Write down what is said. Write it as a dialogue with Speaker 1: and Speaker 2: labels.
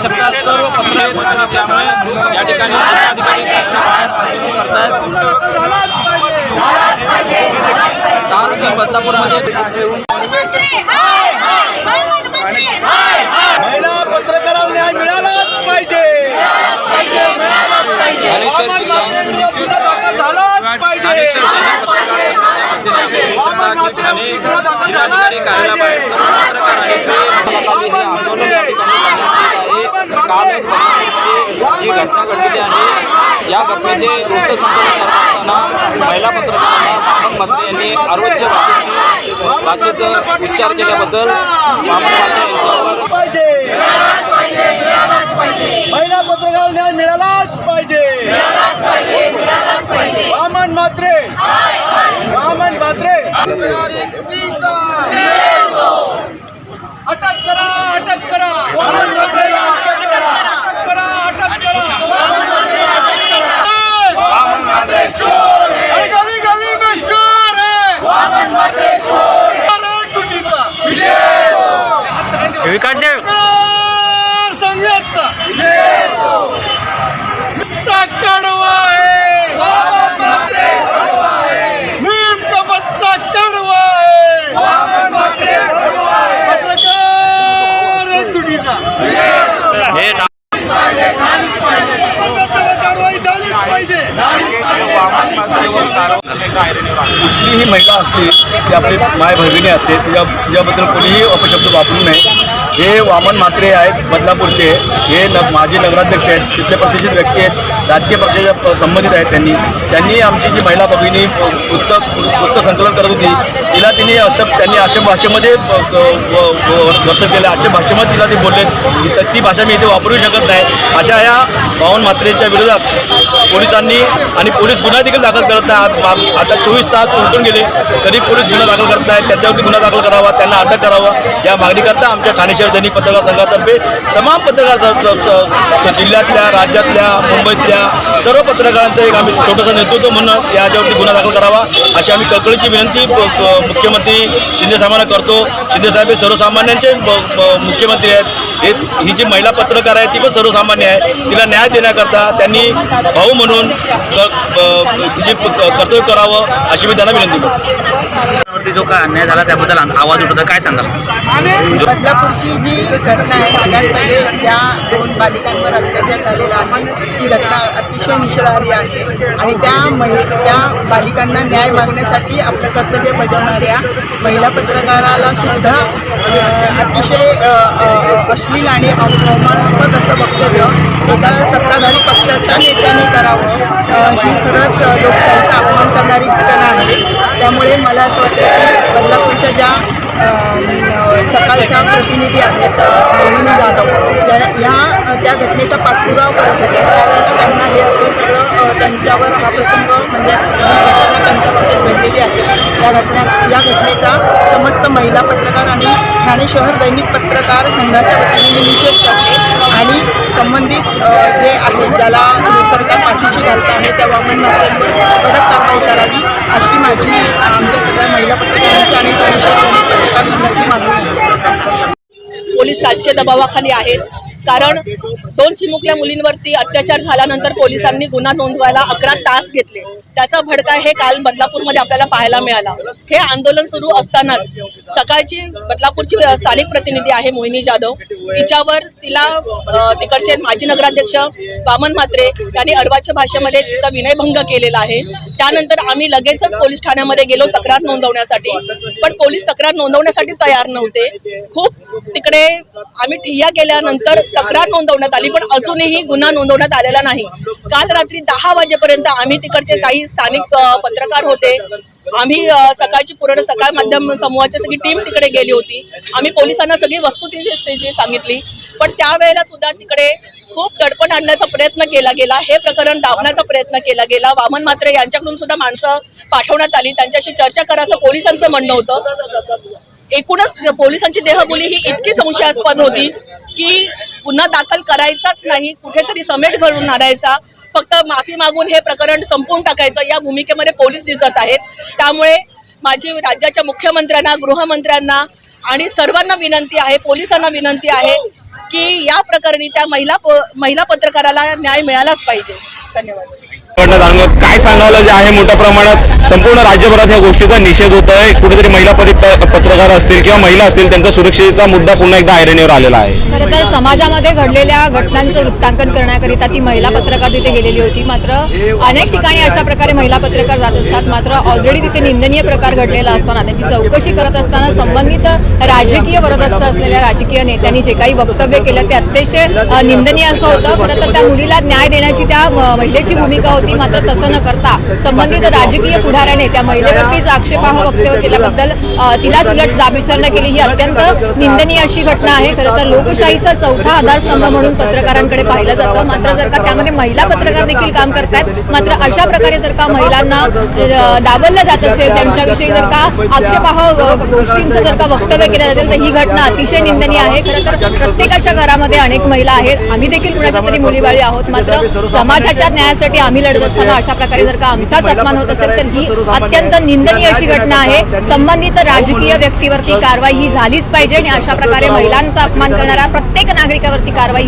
Speaker 1: बघू शकता सर्व पत्र त्यामुळे या ठिकाणी जिल्हाधिकारी काल मी बदलापूरमध्ये
Speaker 2: महिला पत्रकारांना न्याय मिळालाच पाहिजे
Speaker 1: जिल्हाधिकारी कार्यालयाबाहेर सर्व पत्रकार आहेत ते हे आंदोलन या बदलापूरमध्ये जी घटना घडलेली आहे या घटनेचे वृत्तसंकलन करत असताना महिला पत्रकारांना वामन मात्रे यांनी आरोग्य भाषेची भाषेचा उच्चार केल्याबद्दल यांच्यावर
Speaker 2: पाहिजे महिला पत्रकार न्याय मिळालाच पाहिजे. वामन मात्रे. वामन मात्रे.
Speaker 3: अटक करा अटक करा. पाहिजे
Speaker 2: कुठलीही महिला असते ती आपली माय भगिनी असते तिच्या तिच्याबद्दल कोणीही अपशब्द वापरू नये. हे वामन म्हात्रे आहेत बदलापूरचे हे न माजी नगराध्यक्ष आहेत तिथले प्रतिष्ठित व्यक्ती आहेत राजकीय पक्षाच्या संबंधित आहेत त्यांनी. त्यांनी आमची जी महिला भगिनी वृत्त वृत्त संकलन करत होती तिला तिने अशा त्यांनी अशा भाषेमध्ये व- व्यक्त केलं. अशा भाषेमध्ये तिला ते बोलले ती भाषा मी इथे वापरू शकत नाही. अशा या वामन म्हात्रेच्या विरोधात पोलिसांनी आणि पोलीस गुन्हा देखील दाखल करत नाही आ- आता चोवीस तास उलटून गेले तरी पोलीस गुन्हा दाखल करत आहेत त्यांच्यावरती गुन्हा दाखल करावा त्यांना अटक करावा. या मागणीकरता आमच्या ठाणे शहर दैनिक पत्रकार संघातर्फे तमाम पत्रकार जिल्ह्यातल्या राज्यातल्या मुंबईतल्या सर्व पत्रकारांचं एक आम्ही छोटंसं नेतृत्व म्हणून याच्यावरती गुन्हा दाखल करावा. अशी आम्ही कळकळीची विनंती मुख्यमंत्री शिंदेसाहेबांना करतो. शिंदेसाहेब हे सर्वसामान्यांचे ब- मुख्यमंत्री आहेत. हे ही जी महिला पत्रकार आहे ती पण सर्वसामान्य आहे. तिला न्याय देण्याकरता त्यांनी भाऊ म्हणून तिचे कर्तव्य करावं अशी मी त्यांना विनंती करतो.
Speaker 1: जो काय अन्याय झाला त्याबद्दल आवाज उठवता काय सांगाल?
Speaker 4: बदलापूरची जी घटना आहे सगळ्यात पहिले ज्या दोन बालिकांवर अत्याचार झालेला आहे ती घटना अतिशय निषेधार्ह आहे. आणि त्या महि त्या बालिकांना न्याय मागण्यासाठी आपलं कर्तव्य बजावणाऱ्या महिला पत्रकाराला सुद्धा अतिशय अश्लील आणि अवमानास्पद असं वक्तव्य एका सत्ताधारी पक्षाच्या नेत्याने करावं ही खरंच लोकशाहीचा अपमान करणारी घटना आहे. त्यामुळे मला असं वाटतं की बदलापूरच्या ज्या सकाळच्या प्रतिनिधी आहेत मोहिनी जाधव या ह्या त्या घटनेचा पाठपुरावा करत होत्या त्यांच्यावर हा प्रसंग म्हणजे ही घडलेली आहे. या घटना या घटनेचा समस्त महिला पत्रकार आणि ठाणे शहर दैनिक पत्रकार संघाच्या वतीने मी निषेध करते. आणि संबंधित जे आहे ज्याला सरकार पाठीशी घालतं आहे त्या वामन मात्रेंवर कडक कारवाई करावी अशी माझी आमच्या सगळ्या महिला पत्रकारांची आणि ठाणे शहर दैनिक पत्रकार संघाची मागणी आहे.
Speaker 5: पोलीस राजकीय दबावाखाली आहेत. कारण दोन चिमुकल्या मुलींवरती अत्याचार झाल्यानंतर पोलिसांनी गुन्हा नोंदवायला अकरा तास घेतले. त्याचा भडका हे काल बदलापूरमध्ये आपल्याला पाहायला मिळाला. हे आंदोलन सुरू असतानाच सकाळची बदलापूरची स्थानिक प्रतिनिधी आहे मोहिनी जाधव. तिच्यावर तिला तिकडचे माजी नगराध्यक्ष वामन म्हात्रे यांनी अर्वाच्या भाषेमध्ये तिचा विनयभंग केलेला आहे. त्यानंतर आम्ही लगेचच पोलीस ठाण्यामध्ये गेलो तक्रार नोंदवण्यासाठी. पण पोलीस तक्रार नोंदवण्यासाठी तयार नव्हते. खूप तिकडे आम्ही ठिय्या केल्यानंतर तक्रार नोंदवण्यात आली पण अजूनही गुन्हा नोंदवण्यात आलेला नाही. काल रात्री दहा वाजेपर्यंत आम्ही तिकडचे काही स्थानिक पत्रकार होते. आम्ही सकाळची पूर्ण सकाळ माध्यम समूहाची सगळी टीम तिकडे गेली होती. आम्ही पोलिसांना सगळी वस्तू तिथे सांगितली. पण त्यावेळेला सुद्धा तिकडे खूप दडपण आणण्याचा प्रयत्न केला गेला. हे प्रकरण दाबण्याचा प्रयत्न केला गेला. वामन मात्रे यांच्याकडून सुद्धा माणसं पाठवण्यात आली. त्यांच्याशी चर्चा करा असं पोलिसांचं म्हणणं होतं. एकूणच पोलिसांची देहबोली ही इतकी संशयास्पद होती. की गुन्हा दाखल करायचाच नाही कुठेतरी समेट घडून आणायचा. फक्त माफी मागून हे प्रकरण संपवून टाकायचं या भूमिकेमध्ये पोलीस दिसत आहेत. त्यामुळे माझी राज्याच्या मुख्यमंत्र्यांना गृहमंत्र्यांना आणि सर्वांना विनंती आहे पोलिसांना विनंती आहे की या प्रकरणी त्या महिला प- महिला पत्रकाराला न्याय मिळालाच पाहिजे. धन्यवाद.
Speaker 6: करण्यात आलं. काय सांगावलं जे आहे मोठ्या प्रमाणात संपूर्ण राज्यभरात या गोष्टीचा निषेध होत आहे कुठेतरी महिला पत्रकार असतील किंवा महिला असतील त्यांच्या सुरक्षेचा मुद्दा पुन्हा एकदा ऐरणीवर आलेला आहे.
Speaker 7: खरं तर समाजामध्ये घडलेल्या घटनांचं वृत्तांकन करण्याकरिता ती महिला पत्रकार तिथे गेलेली होती. मात्र अनेक ठिकाणी अशा प्रकारे महिला पत्रकार जात असतात. मात्र ऑलरेडी तिथे निंदनीय प्रकार घडलेला असताना त्याची चौकशी करत असताना संबंधित राजकीय वरदस्त असलेल्या राजकीय नेत्यांनी जे काही वक्तव्य केलं ते अतिशय निंदनीय असं होतं. खरं तर त्या मुलीला न्याय देण्याची त्या महिलेची भूमिका होती. मात्र तसं न करता संबंधित राजकीय पुढाऱ्याने त्या महिलेवरतीच आक्षेपार्ह वक्तव्य केल्याबद्दल तिलाच उलट जाब विचारणा केली. ही अत्यंत निंदनीय अशी घटना आहे. खरं तर लोकशाहीचा चौथा आधारस्तंभ म्हणून पत्रकारांकडे पाहिलं जातं. मात्र जर का त्यामध्ये महिला पत्रकार देखील काम करतायत मात्र अशा प्रकारे जर का महिलांना डावललं जात असेल त्यांच्याविषयी जर का आक्षेपार्ह गोष्टींचं जर का वक्तव्य केलं जातील तर ही घटना अतिशय निंदनीय आहे. खरं तर प्रत्येकाच्या घरामध्ये अनेक महिला आहेत. आम्ही देखील कुणाच्या तरी मुलीबाळी आहोत. मात्र समाजाच्या न्यायासाठी आम्ही लढत असताना अशा प्रकारे जर का आमचाच अपमान होत असेल तर ही अत्यंत निंदनीय अशी घटना आहे. संबंधित राजकीय व्यक्तीवरती कारवाई ही झालीच पाहिजे आणि अशा प्रकारे महिलांचा अपमान करणाऱ्या प्रत्येक नागरिकावरती कारवाई